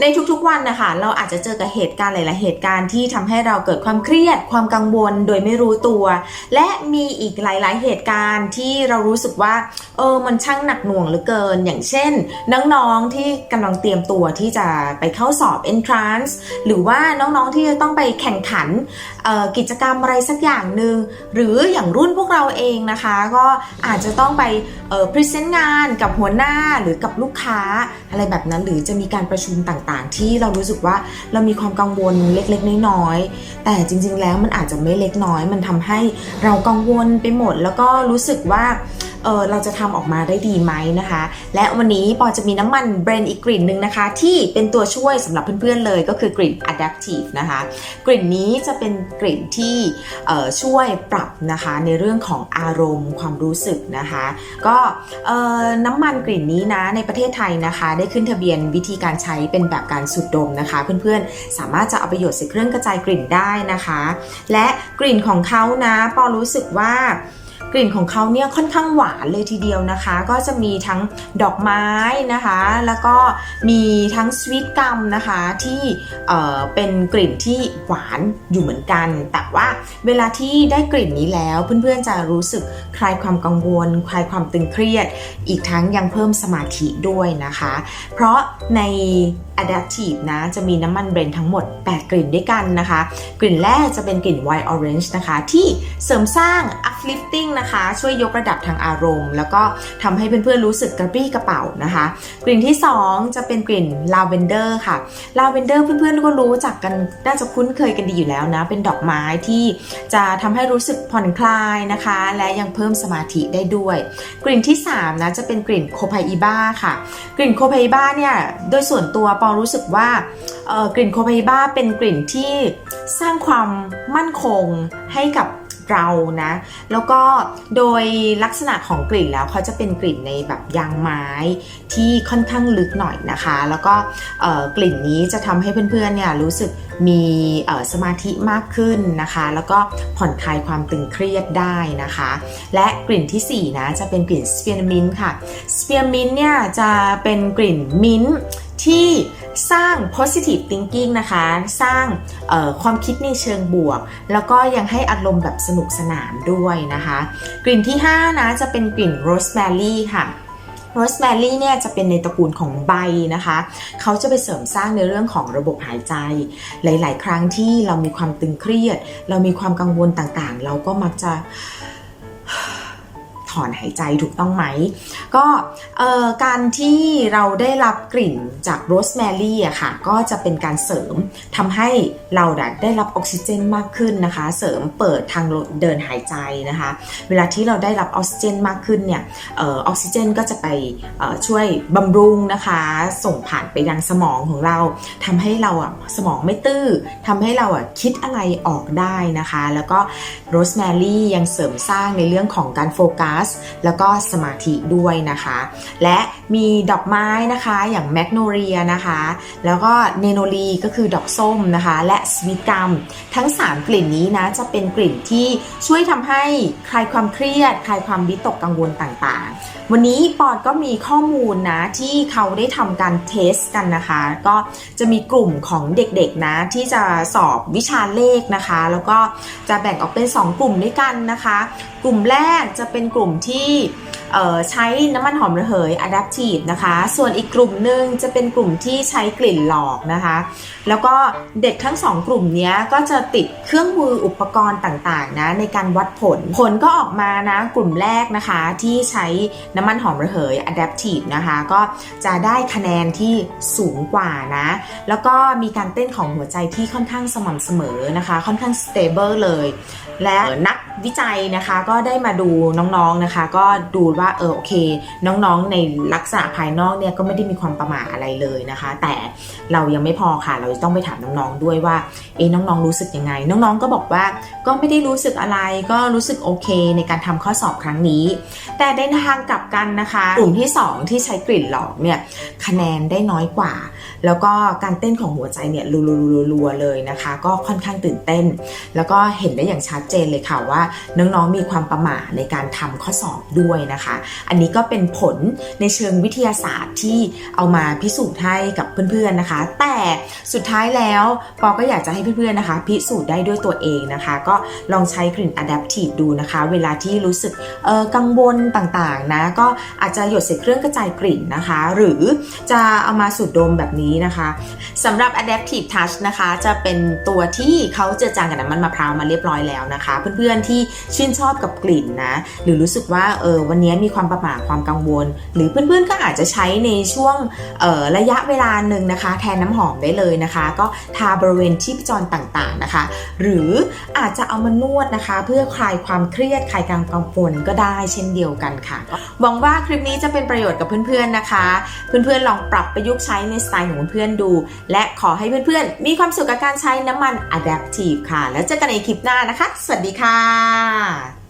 ในทุกๆวันนะคะ เราอาจจะเจอกับเหตุการณ์หลาย ๆ เหตุการณ์ที่ทำให้เราเกิดความเครียด ความกังวลโดยไม่รู้ตัว และมีอีกหลาย ๆ เหตุการณ์ที่เรารู้สึกว่า เออ มันช่างหนักหน่วงเหลือเกิน อย่างเช่น น้องๆที่กำลังเตรียมตัวที่จะไปเข้าสอบ entrance หรือว่าน้องๆที่จะต้องไปแข่งขันกิจกรรมอะไรสักอย่างหนึ่งหรืออย่างรุ่นพวกเราเองนะคะ ก็อาจจะต้องไปพรีเซนต์งานกับหัวหน้าหรือกับลูกค้าอะไรแบบนั้น หรือจะมีการประชุมต่างๆ ที่เรารู้สึกว่าเรามีความกังวลเล็กๆ น้อยๆ แต่จริง ๆ แล้วมันอาจจะไม่เล็กน้อย มันทำให้เรากังวลไปหมด แล้วก็รู้สึกว่า เออเราจะทำออกมาได้ดีไหมนะคะ และวันนี้ปอจะมีน้ำมันเบรนอีกกลิ่นหนึ่งนะคะ ที่เป็นตัวช่วยสำหรับเพื่อนๆเลยก็คือกลิ่น adaptive นะคะ กลิ่นนี้จะเป็นกลิ่นที่ช่วยปรับนะคะในเรื่องของอารมณ์ความรู้สึกนะคะ ก็น้ำมันกลิ่นนี้นะในประเทศไทยนะคะ ได้ขึ้นทะเบียนวิธีการใช้เป็นแบบการสูดดมนะคะ เพื่อนๆสามารถจะเอาประโยชน์ใส่เครื่องกระจายกลิ่นได้นะคะ และกลิ่นของเขานะปอรู้สึกว่า กลิ่นของเขาเนี่ยค่อนข้างหวานเลยทีเดียวนะคะ ก็จะมีทั้งดอกไม้นะคะ แล้วก็มีทั้งสวีทกัมนะคะที่เอ่อเป็นกลิ่นที่หวานอยู่เหมือนกัน แต่ว่าเวลาที่ได้กลิ่นนี้แล้วเพื่อนๆจะรู้สึกคลายความกังวล คลายความตึงเครียด อีกทั้งยังเพิ่มสมาธิด้วยนะคะ เพราะใน Adaptive นะจะมีน้ำมันเบรนทั้งหมด 8 กลิ่นด้วยกันนะคะ กลิ่นแรกจะเป็นกลิ่น White Orange นะคะ ที่เสริมสร้าง uplifting นะคะ ช่วยยกระดับทางอารมณ์ แล้วก็ทำให้เพื่อนๆรู้สึกกระปรี้กระเป๋านะคะ กลิ่นที่ 2 จะเป็นกลิ่น Lavender ค่ะ Lavender เพื่อนๆก็รู้จักกันน่าจะคุ้นเคยกันดีอยู่แล้วนะ เป็นดอกไม้ที่จะทำให้รู้สึกผ่อนคลายนะคะ และยังเพิ่มสมาธิได้ด้วย กลิ่นที่3นะจะเป็นกลิ่นโคไพอีบ้าค่ะ กลิ่นโคไพอีบ้าเนี่ยโดยส่วนตัวปอรู้สึกว่ากลิ่นโคไพอีบ้าเป็นกลิ่นที่สร้างความมั่นคงให้กับ เรานะ แล้วก็โดยลักษณะของกลิ่นแล้วเขาจะเป็นกลิ่นในแบบยางไม้ที่ค่อนข้างลึกหน่อยนะคะ แล้วก็กลิ่นนี้จะทำให้เพื่อนๆเนี่ยรู้สึกมีสมาธิมากขึ้นนะคะ แล้วก็ผ่อนคลายความตึงเครียดได้นะคะ และกลิ่นทีสี่4นะจะเป็นกลิ่นสเปียร์มินค่ะสเปียร์มินเนี่ยจะเป็นกลิ่นมิ้นที่ สร้าง positive thinking นะคะ สร้างความคิดในเชิงบวก แล้วก็ยังให้อารมณ์แบบสนุกสนานด้วยนะคะ กลิ่นที่ 5 นะ จะเป็นกลิ่นโรสแมรี่ค่ะโรสแมรี่เนี่ยจะเป็นในตระกูลของใบนะคะ เขาจะไปเสริมสร้างในเรื่องของระบบหายใจ หลาย ๆ ครั้งที่เรามีความตึงเครียด เรามีความกังวลต่างๆ เราก็มักจะ ถอนหายใจถูกต้องไหม ก็การที่เราได้รับกลิ่นจากโรสแมรี่อะค่ะก็จะเป็นการเสริมทำให้เราได้รับออกซิเจนมากขึ้นนะคะ เสริมเปิดทางเดินหายใจนะคะ เวลาที่เราได้รับออกซิเจนมากขึ้นเนี่ยออกซิเจนก็จะไปช่วยบำรุงนะคะ ส่งผ่านไปยังสมองของเราทำให้เราอะสมองไม่ตื้อทำให้เราอะคิดอะไรออกได้นะคะ แล้วก็โรสแมรี่ยังเสริมสร้างในเรื่องของการโฟกัสแล้วก็สมาธิด้วยนะคะ และมีดอกไม้นะคะอย่างแมกโนเรียนะคะ แล้วก็เนโนลีก็คือดอกส้มนะคะ และสวีทกัมทั้ง 3 กลิ่นนี้นะจะเป็นกลิ่นที่ช่วยทำให้คลายความเครียด คลายความวิตกกังวลต่างๆ วันนี้ปอดก็มีข้อมูลนะที่เขาได้ทำการเทสกันนะคะ ก็จะมีกลุ่มของเด็กๆนะที่จะสอบวิชาเลขนะคะ แล้วก็จะแบ่งออกเป็น 2 กลุ่มด้วยกันนะคะ กลุ่มแรกจะเป็นกลุ่มที่ใช้น้ำมันหอมระเหย Adaptive นะคะ ส่วนอีกกลุ่มหนึ่งจะเป็นกลุ่มที่ใช้กลิ่นหลอกนะคะ แล้วก็เด็กทั้งสองกลุ่มนี้ก็จะติดเครื่องมืออุปกรณ์ต่างๆนะในการวัดผล ผลก็ออกมานะกลุ่มแรกนะคะที่ใช้น้ำมันหอมระเหย Adaptive นะคะ ก็จะได้คะแนนที่สูงกว่านะ แล้วก็มีการเต้นของหัวใจที่ค่อนข้างสม่ำเสมอนะคะ ค่อนข้าง stable เลย และนักวิจัยนะคะก็ได้มาดูน้องๆนะคะ ก็ดูว่าเออโอเค น้องๆในลักษณะภายนอกเนี่ยก็ไม่ได้มีความประมาทอะไรเลยนะคะ แต่เรายังไม่พอค่ะ เราจะต้องไปถามน้องๆด้วยว่าเอ๊น้องๆรู้สึกยังไง น้องๆก็บอกว่าก็ไม่ได้รู้สึกอะไรก็รู้สึกโอเค ในการทำข้อสอบครั้งนี้ แต่ในทางกลับกันนะคะ กลุ่มที่ 2 ที่ใช้กลิ่นหลอกเนี่ยคะแนนได้น้อยกว่า แล้วก็การเต้นของหัวใจเนี่ยรัวๆๆเลยนะคะ ก็ค่อนข้างตื่นเต้น แล้วก็เห็นได้อย่างชัดเจนเลยค่ะว่าน้องๆมีความประหม่าในการทำข้อสอบด้วยนะคะ อันนี้ก็เป็นผลในเชิงวิทยาศาสตร์ที่เอามาพิสูจน์ให้กับเพื่อนๆนะคะ แต่สุดท้ายแล้วปอก็อยากจะให้เพื่อนๆนะคะ พิสูจน์ได้ด้วยตัวเองนะคะ ก็ลองใช้กลิ่น Adaptive ดูนะคะ เวลาที่รู้สึกเออกังวลต่างๆนะก็อาจจะหยดใส่เครื่องกระจายกลิ่นนะคะ หรือจะเอามาสูดดมแบบนี้นะคะสำหรับ Adaptive Touch นะคะ จะเป็นตัวที่เขาเจือจางกับน้ำมันมะพร้าวมาเรียบร้อยแล้วนะคะ เพื่อนๆที่ชื่นชอบกับกลิ่นนะ หรือรู้สึกว่าเออวันนี้มีความประหม่าความกังวล หรือเพื่อนๆก็อาจจะใช้ในช่วงออระยะเวลาหนึ่งนะคะ แทนน้ำหอมได้เลยนะคะ ก็ทาบริเวณชีพจรต่างๆนะคะ หรืออาจจะเอามานวดนะคะ เพื่อคลายความเครียดคลายการกังวลก็ได้เช่นเดียวกันค่ะหวังว่าคลิปนี้จะเป็นประโยชน์กับเพื่อนๆนะคะ เพื่อนๆลองปรับประยุกต์ใช้ในสไตล์ของเพื่อนๆดู และขอให้เพื่อนๆมีความสุขกับการใช้น้ำมัน Adaptive ค่ะ แล้วเจอกันในคลิปหน้านะคะ สวัสดีค่ะค่ะ